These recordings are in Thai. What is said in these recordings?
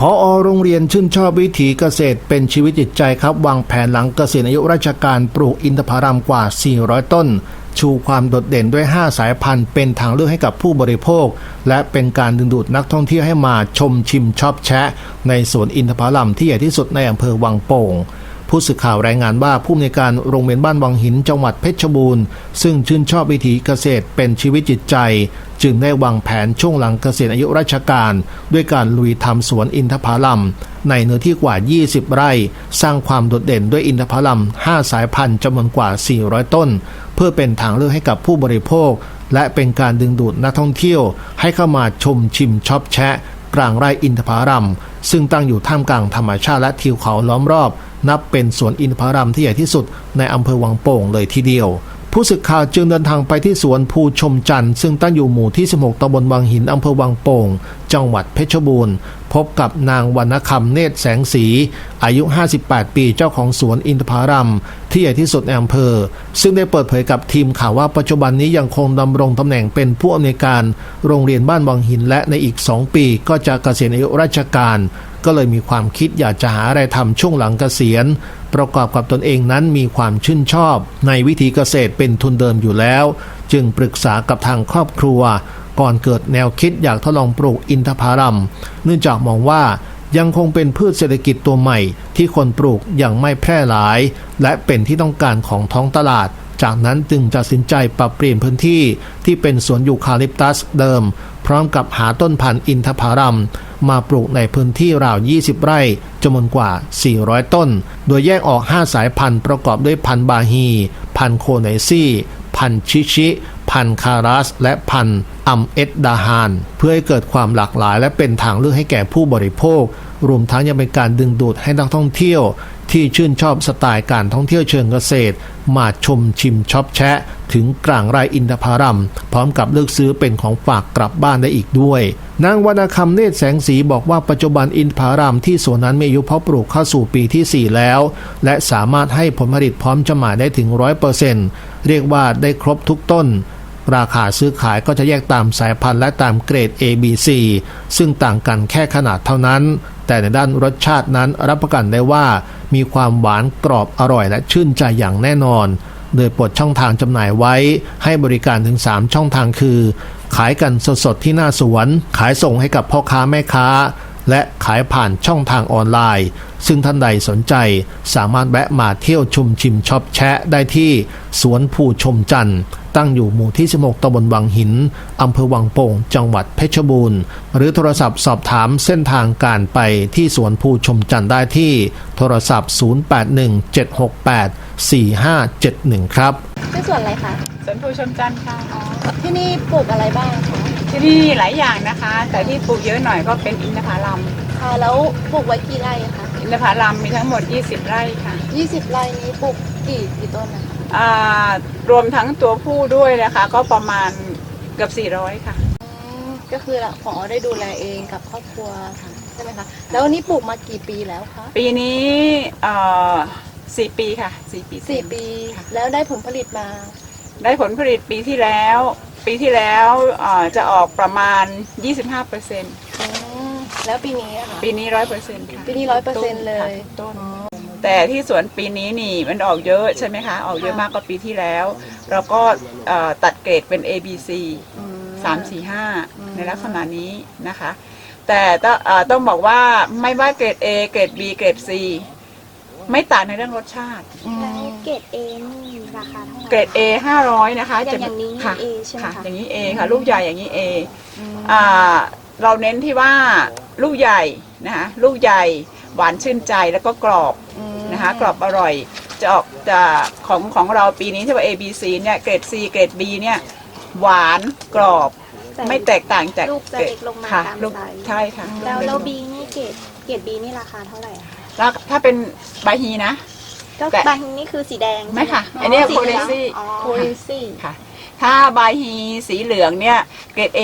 พออโรงเรียนชื่นชอบวิถีเกษตรเป็นชีวิตจิตใจครับ วางแผนหลังเกษียณอายุราชการปลูกอินทผลัมกว่า 400 ต้น ชูความโดดเด่นด้วย 5 สายพันธุ์ เป็นทางเลือกให้กับผู้บริโภค และเป็นการดึงดูดนักท่องเที่ยวให้มาชมชิมชอบแชะ ในสวนอินทผลัมที่ใหญ่ที่สุดในอำเภอวังโป่ง ผู้สื่อข่าวรายงานว่าผู้อำนวยการโรงเรียนบ้านวังหินจังหวัดเพชรบูรณ์ ซึ่งชื่นชอบวิถีเกษตรเป็นชีวิตจิตใจ จึงได้วางแผนช่วงหลังเกษียณอายุราชการ ด้วยการลุยทำสวนอินทผลัมในเนื้อที่กว่า 20 ไร่ สร้างความโดดเด่นด้วยอินทผลัม 5 สายพันธุ์จำนวนกว่า 400 ต้น เพื่อเป็นทางเลือกให้กับผู้บริโภค และเป็นการดึงดูดนักท่องเที่ยว ให้เข้ามาชมชิมชอบแชะ กลางไร่อินทผลัม ซึ่งตั้งอยู่ท่ามกลางธรรมชาติและทิวเขาล้อมรอบ นับเป็นสวนอินทผลัมที่ใหญ่ที่สุดในอำเภอวังโป่งเลยทีเดียว ผู้สื่อข่าวจึงเดินทางไปที่สวนภูชมจันทร์ซึ่งตั้งอยู่หมู่ที่ 16ตำบลวังหินอำเภอวังโป่ง จังหวัดเพชรบูรณ์ พบกับนางวรรณคำเนตรแสงสี อายุ 58 ปีเจ้าของสวนอินทผลัมที่ใหญ่ที่สุดในอำเภอ ซึ่งได้เปิดเผยกับทีมข่าวว่าปัจจุบันนี้ยังคงดำรงตำแหน่งเป็นผู้อำนวยการ โรงเรียนบ้านวังหินและในอีก 2 ปีก็จะเกษียณอายุราชการก็เลยมีความคิดอยากจะหาอะไรทำช่วงหลังเกษียณ ประกอบกับตนเองนั้นมีความชื่นชอบ ในวิธีเกษตรเป็นทุนเดิมอยู่แล้ว จึงปรึกษากับทางครอบครัว ก่อนเกิดแนวคิดอยากทดลองปลูกอินทผลัม เนื่องจากมองว่ายังคงเป็นพืชเศรษฐกิจตัวใหม่ ที่คนปลูกยังไม่แพร่หลาย และเป็นที่ต้องการของท้องตลาด จากนั้นจึงตัดสินใจปรับเปลี่ยนพื้นที่ที่เป็นสวนยูคาลิปตัสเดิม พร้อมกับหาต้นพันธุ์อินทผลัมมาปลูกในพื้นที่ราว 20 ไร่จำนวนกว่า 400 ต้น โดยแยกออก 5 สายพันธุ์ประกอบด้วยพันธุ์บาฮี พันธุ์โคไนซี่ พันธุ์ชิชิ พันธุ์คารัส และพันธุ์อัมเอ็ดดาฮาน เพื่อให้เกิดความหลากหลายและเป็นทางเลือกให้แก่ผู้บริโภค รวมทั้งยังเป็นการดึงดูดให้นักท่องเที่ยว ที่ชื่นชอบสไตล์การท่องเที่ยวเชิงเกษตร มาชมชิมช็อปแชะ ถึงกลางไร่อินทผลัม พร้อมกับเลือกซื้อเป็นของฝากกลับบ้านได้อีกด้วย นางวรรณคำเนตรแสงสีบอกว่าปัจจุบันอินทผลัมที่สวนนั้นมีอายุเพาะปลูกเข้าสู่ปีที่ 4 แล้ว และสามารถให้ผลผลิตพร้อมจำหน่ายได้ถึง 100%เรียกว่าได้ครบทุกต้น ราคาซื้อขายก็จะแยกตามสายพันธุ์และตามเกรด A B C ซึ่งต่างกันแค่ขนาดเท่านั้น แต่ในด้านรสชาตินั้นรับประกันได้ว่า มีความหวานกรอบอร่อยและชื่นใจอย่างแน่นอน โดยปลดช่องทางจำหน่ายไว้ให้บริการถึง 3 ช่องทางคือ ขายกันสดๆที่หน้าสวน ขายส่งให้กับพ่อค้าแม่ค้า และขายผ่านช่องทางออนไลน์ ซึ่งท่านใดสนใจสามารถแวะมาเที่ยวชุมชิมช็อปแชะได้ที่สวนภูชมจันทร์ ตั้งอยู่หมู่ที่ 16ตำบลวังหินอำเภอวังโป่ง จังหวัดเพชรบูรณ์ หรือโทรศัพท์สอบถามเส้นทางการไปที่สวนภูชมจันทร์ได้ที่โทรศัพท์ 0817684571 ครับชื่อส่วนอะไรคะสวนภูชมจันทร์ค่ะ ที่นี่ปลูกอะไรบ้างคะ ที่นี่หลายอย่างนะคะ แต่ที่ปลูกเยอะหน่อยก็เป็นอินทผลัมค่ะแล้วปลูกไว้กี่ไร่คะอินทผลัมมีทั้งหมด 20 ไร่ค่ะ 20 ไร่นี้ปลูกกี่กี่ต้นนะคะอ่ารวมทั้งตัวผู้ด้วยนะคะ ก็ประมาณเกือบ400 ค่ะ อืมก็คือขอได้ดูแลเองกับครอบครัวค่ะใช่ไหมคะแล้วนี่ปลูกมากี่ปีแล้วคะปีนี้เอ่อสี่ปีค่ะสี่ปีสี่เต็มปีค่ะแล้วได้ผลผลิตมา ได้ผลผลิตปีที่แล้ว ปีที่แล้วเอ่อจะออกประมาณ 25เปอร์เซ็นต์อืมแล้วปีนี้อะคะปีนี้ร้อยเปอร์เซ็นต์ค่ะปีนี้100%เลยค่ะต้น แต่ที่สวนปีนี้นี่มันออกเยอะใช่ไหมคะ ออกเยอะมากกว่าปีที่แล้ว เราก็เอ่อตัดเกรดเป็น A B C อืม สามสี่ห้าอืม ในลักษณะนี้นะคะ แต่ต้องเอ่อต้องบอกว่าไม่ว่าเกรด A เกรด B เกรด C ไม่ต่างในเรื่องรสชาติอืมแล้วเกรดเอนี่ราคาเท่าไหร่ เกรด A 500 นะคะอย่างอย่างนี้ค่ะ A ใช่ไหมค่ะ คะ อย่างนี้ A ค่ะ ลูกใหญ่อย่างนี้ A อืมอ่าเราเน้นที่ว่าลูกใหญ่นะคะลูกใหญ่หวานชื่นใจแล้วก็กรอบอืมนะคะกรอบอร่อยจะออกจะของของเราปีนี้ที่ว่า A B C เนี่ยเกรด C เกรด B เนี่ยหวานกรอบแต่ไม่แตกต่างจากลูกจะเล็กลงมาค่ะตามลูกไซส์ ใช่ค่ะแล้วลูกเล็กแล้วบีนี่เกรดเกรดบีนี่ราคาเท่าไหร่อะคะ แล้วถ้าเป็นบาฮีนะ ก็แต่ บางนี่คือสีแดงไม่ค่ะใช่หอันนี้สีโคเรหลืองซี่อ๋อโคเรซี่ค่ะ ถ้าบาฮีสีเหลืองเนี่ย เกรด A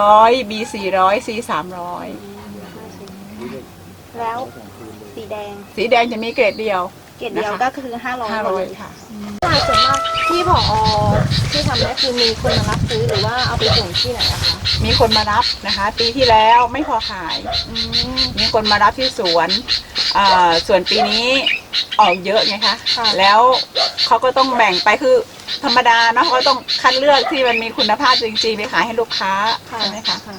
500 B 400 C 300แล้วสีแดงสีแดงจะมีเกรดเดียว เกรดเดียวก็คือห้าร้อยห้าร้อยค่ะ ตายส่วนมากที่ผอที่ทำได้คือมีคนมารับซื้อหรือว่าเอาไปส่งที่ไหนอะคะมีคนมารับนะคะ ปีที่แล้วไม่พอขาย อืม มีคนมารับที่สวนอ่าส่วนปีนี้ออกเยอะไงคะ ค่ะ แล้วเขาก็ต้องแบ่งไปคือธรรมดาเนาะเขาก็ต้องคัดเลือกที่มันมีคุณภาพจริงๆไปขายให้ลูกค้าค่ะใช่ไหมคะ ค่ะ